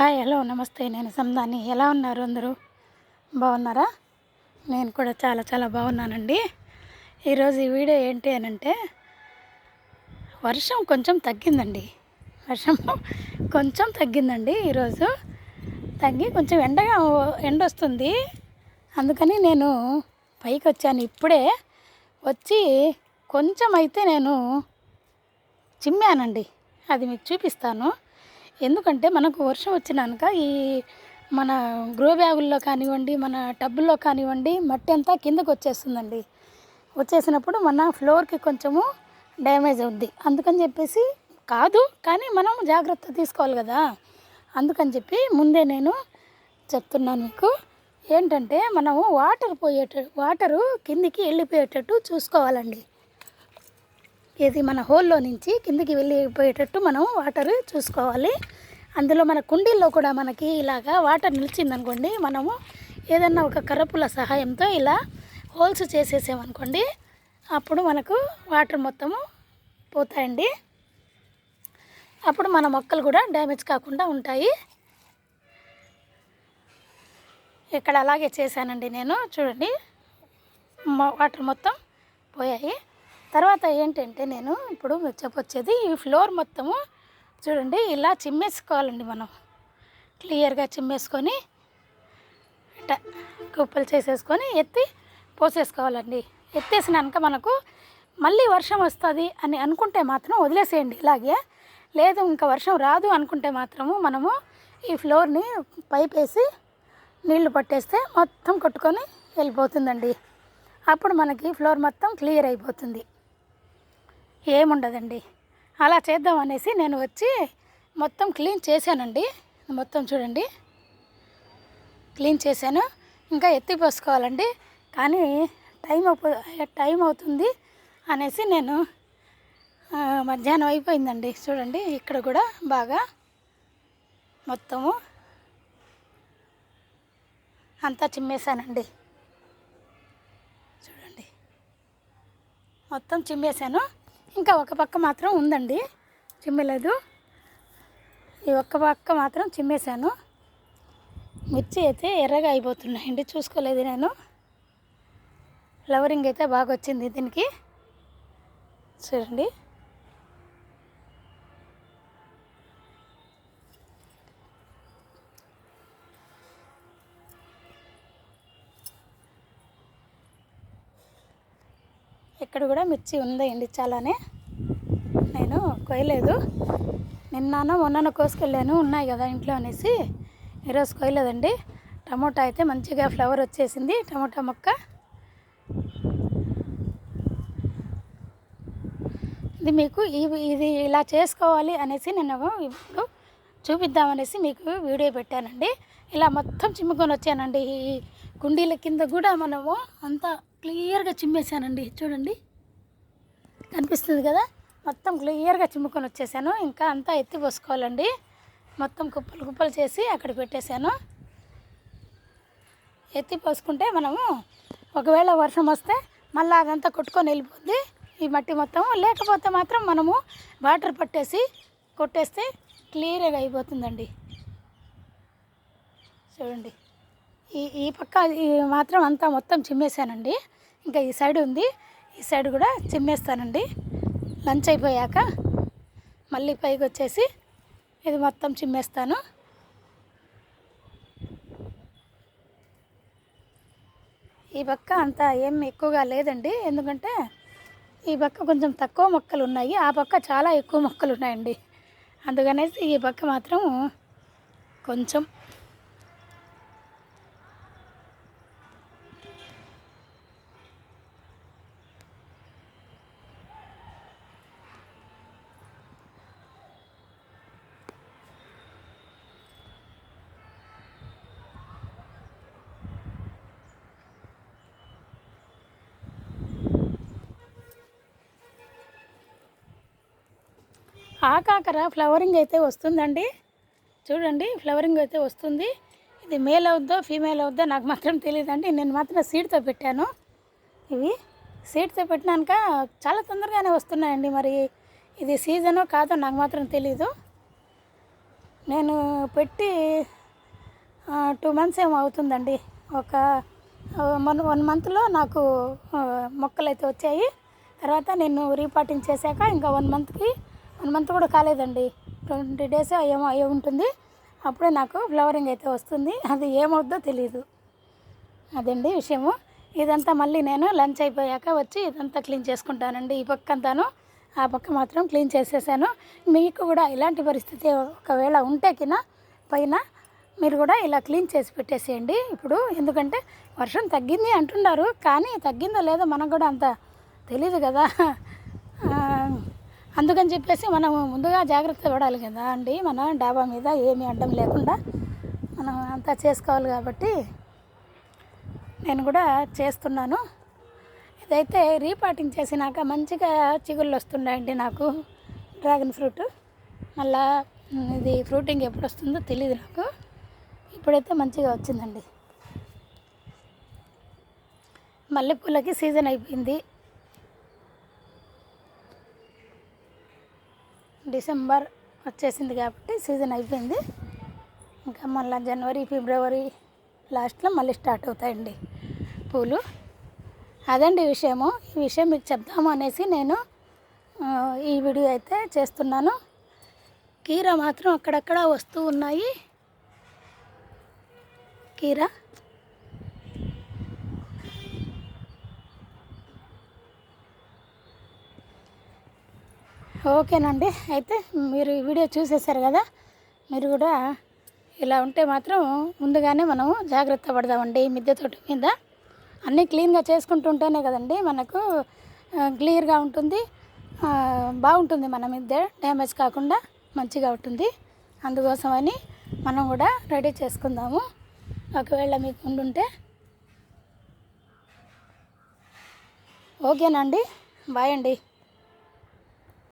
Hi hello నమస్తే. నేను సందాని. ఎలా ఉన్నారు అందరూ? బాగున్నారా? నేను కూడా చాలా చాలా బాగున్నానండి. ఈరోజు ఈ వీడియో ఏంటి అని అంటే వర్షం కొంచెం తగ్గిందండి. వర్షం కొంచెం తగ్గిందండి ఈరోజు. తగ్గి కొంచెం ఎండగా ఎండ వస్తుంది అందుకని నేను పైకి వచ్చాను ఇప్పుడే వచ్చి కొంచెం అయితే నేను చిమ్మానండి. అది మీకు చూపిస్తాను. ఎందుకంటే మనకు వర్షం వచ్చినాక ఈ మన గ్రో బ్యాగుల్లో కానివ్వండి మన టబ్బుల్లో కానివ్వండి మట్టి అంతా కిందకు వచ్చేస్తుందండి. వచ్చేసినప్పుడు మన ఫ్లోర్కి కొంచెము డ్యామేజ్ అవుద్ది. అందుకని చెప్పేసి కాదు కానీ మనం జాగ్రత్త తీసుకోవాలి కదా. అందుకని చెప్పి ముందే నేను చెప్తున్నాను మీకు. ఏంటంటే మనము వాటర్ పోయేట వాటరు కిందికి వెళ్ళిపోయేటట్టు చూసుకోవాలండి. ఇది మన హోల్లో నుంచి కిందికి వెళ్ళిపోయేటట్టు మనం వాటర్ చూసుకోవాలి. అందులో మన కుండీల్లో కూడా మనకి ఇలాగా వాటర్ నిలిచిందనుకోండి మనము ఏదన్నా ఒక కర్రపుల సహాయంతో ఇలా హోల్స్ చేసేసామనుకోండి అప్పుడు మనకు వాటర్ మొత్తము పోతాయండి. అప్పుడు మన మొక్కలు కూడా డ్యామేజ్ కాకుండా ఉంటాయి. ఇక్కడ అలాగే చేశానండి నేను చూడండి. వాటర్ మొత్తం పోయాయి. తర్వాత ఏంటంటే నేను ఇప్పుడు చెప్పొచ్చేది ఈ ఫ్లోర్ మొత్తము చూడండి ఇలా చిమ్మేసుకోవాలండి మనం. క్లియర్గా చిమ్మేసుకొని ఇట్ట కుప్పలు చేసేసుకొని ఎత్తి పోసేసుకోవాలండి. ఎత్తేసినాక మనకు మళ్ళీ వర్షం వస్తుంది అని అనుకుంటే మాత్రం వదిలేసేయండి ఇలాగే. లేదు ఇంకా వర్షం రాదు అనుకుంటే మాత్రము మనము ఈ ఫ్లోర్ని పైప్ వేసి నీళ్ళు పట్టేస్తే మొత్తం కొట్టుకొని వెళ్ళిపోతుందండి. అప్పుడు మనకి ఫ్లోర్ మొత్తం క్లియర్ అయిపోతుంది. ఏముండదండి. అలా చేద్దాం అనేసి నేను వచ్చి మొత్తం క్లీన్ చేశానండి. మొత్తం చూడండి. క్లీన్ చేశాను. ఇంకా ఎత్తి పోసుకోవాలండి. కానీ టైం టైం అవుతుంది అనేసి నేను మధ్యాహ్నం అయిపోయిందండి. చూడండి ఇక్కడ కూడా బాగా మొత్తము అంతా చిమ్మేశానండి. చూడండి. మొత్తం చిమ్మేశాను. ఇంకా ఒక పక్క మాత్రం ఉందండి. చిమ్మలేదు. ఈ ఒక్క పక్క మాత్రం చిమ్మేశాను. మిర్చి అయితే ఎర్రగా అయిపోతున్నాయండి. చూసుకోలేదు నేను. ఫ్లవరింగ్ అయితే బాగా వచ్చింది దీనికి. చూడండి. ఇక్కడ కూడా మిర్చి ఉందండి చాలానే నేను కొయ్యలేదు. నిన్నానో మొన్ననో కోసుకెళ్ళాను. ఉన్నాయి కదా ఇంట్లో అనేసి. ఈరోజు కొయ్యలేదండి. టమోటా అయితే మంచిగా ఫ్లవర్ వచ్చేసింది. టమోటా మొక్క. ఇది మీకు ఇది ఇలా చేసుకోవాలి అనేసి నేను ఇప్పుడు చూపిద్దామనేసి మీకు వీడియో పెట్టానండి. ఇలా మొత్తం చిమ్ముకొని వచ్చానండి. ఈ కుండీల కింద కూడా మనము అంతా క్లియర్గా చిమ్మేశానండి. చూడండి. కనిపిస్తుంది కదా? మొత్తం క్లియర్గా చిమ్ముకొని వచ్చేసాను. ఇంకా అంతా ఎత్తి పోసుకోవాలండి. మొత్తం కుప్పలు కుప్పలు చేసి అక్కడ పెట్టేశాను. ఎత్తి పోసుకుంటే మనము ఒకవేళ వర్షం వస్తే మళ్ళీ అదంతా కొట్టుకొని వెళ్ళిపోద్ది. ఈ మట్టి మొత్తం. లేకపోతే మాత్రం మనము వాటర్ పట్టేసి కొట్టేస్తే క్లియర్గా అయిపోతుందండి. చూడండి. ఈ ఈ పక్క ఈ మాత్రం అంతా మొత్తం చిమ్మేశానండి. ఇంకా ఈ సైడ్ ఉంది. ఈ సైడ్ కూడా చిమ్మేస్తానండి. లంచ్ అయిపోయాక మళ్ళీ పైకి వచ్చేసి ఇది మొత్తం చిమ్మేస్తాను. ఈ పక్క అంతా ఏం ఎక్కువగా లేదండి. ఎందుకంటే ఈ పక్క కొంచెం తక్కువ మొక్కలు ఉన్నాయి. ఆ పక్క చాలా ఎక్కువ మొక్కలు ఉన్నాయండి. అందుకనేసి ఈ పక్క మాత్రం కొంచెం ఆకాకర ఫ్లవరింగ్ అయితే వస్తుందండి. చూడండి ఫ్లవరింగ్ అయితే వస్తుంది. ఇది మేల్ అవుద్దో ఫీమేల్ అవుద్దో నాకు మాత్రం తెలియదండి నేను మాత్రం సీడ్తో పెట్టాను. ఇవి సీడ్తో పెట్టినాక చాలా తొందరగానే వస్తున్నాయండి మరి. ఇది సీజనో కాదో నాకు మాత్రం తెలీదు. నేను పెట్టి టూ మంత్స్ ఏమో అవుతుందండి. ఒక వన్ వన్ మంత్లో నాకు మొక్కలు అయితే వచ్చాయి. తర్వాత నేను రీపాటింగ్ చేశాక ఇంకా వన్ మంత్కి వన్ మంత్ కూడా కాలేదండి. ట్వంటీ డేస్ ఏమో అయ్యి ఉంటుంది. అప్పుడే నాకు ఫ్లవరింగ్ అయితే వస్తుంది. అది ఏమవుద్దో తెలియదు అదండి విషయము. ఇదంతా మళ్ళీ నేను లంచ్ అయిపోయాక వచ్చి ఇదంతా క్లీన్ చేసుకుంటానండి. ఈ పక్క అంతాను ఆ పక్క మాత్రం క్లీన్ చేసేసాను. మీకు కూడా ఇలాంటి పరిస్థితి ఒకవేళ ఉంటే కింద పైన మీరు కూడా ఇలా క్లీన్ చేసి పెట్టేసేయండి. ఇప్పుడు ఎందుకంటే వర్షం తగ్గింది అంటున్నారు. కానీ తగ్గిందో లేదో మనకు కూడా అంత తెలియదు కదా. అందుకని చెప్పేసి మనం ముందుగా జాగ్రత్త పడాలి కదా అండి. మన డాబా మీద ఏమీ అడ్డం లేకుండా మనం అంతా చేసుకోవాలి కాబట్టి నేను కూడా చేస్తున్నాను. ఇదైతే రీపాటింగ్ చేసినాక మంచిగా చిగుళ్ళు వస్తున్నాయండి నాకు. Dragon fruit. మళ్ళా ఇది ఫ్రూటింగ్ ఎప్పుడు వస్తుందో తెలియదు నాకు. ఇప్పుడైతే మంచిగా వచ్చిందండి. మల్లెపూలకి సీజన్ అయిపోయింది. డిసెంబర్ వచ్చేసింది కాబట్టి సీజన్ అయిపోయింది. ఇంకా మళ్ళీ జనవరి ఫిబ్రవరి లాస్ట్లో మళ్ళీ స్టార్ట్ అవుతాయండి పూలు. అదండి విషయము. ఈ విషయం మీకు చెప్దాము అనేసి నేను ఈ వీడియో అయితే చేస్తున్నాను. కీర మాత్రం అక్కడక్కడ వస్తూ ఉన్నాయి. కీర? ఓకేనండి. అయితే మీరు ఈ వీడియో చూసేశారు కదా మీరు కూడా ఇలా ఉంటే మాత్రం ముందుగానే మనము జాగ్రత్త పడదామండి మిద్దె తోట మీద. అన్నీ క్లీన్గా చేసుకుంటుంటేనే కదండి మనకు క్లియర్గా ఉంటుంది. బాగుంటుంది మన మిద్దె డ్యామేజ్ కాకుండా మంచిగా ఉంటుంది. అందుకోసమని మనం కూడా రెడీ చేసుకుందాము. ఒకవేళ మీకు ఉండుంటే. ఓకేనండి. బాయ్ అండి.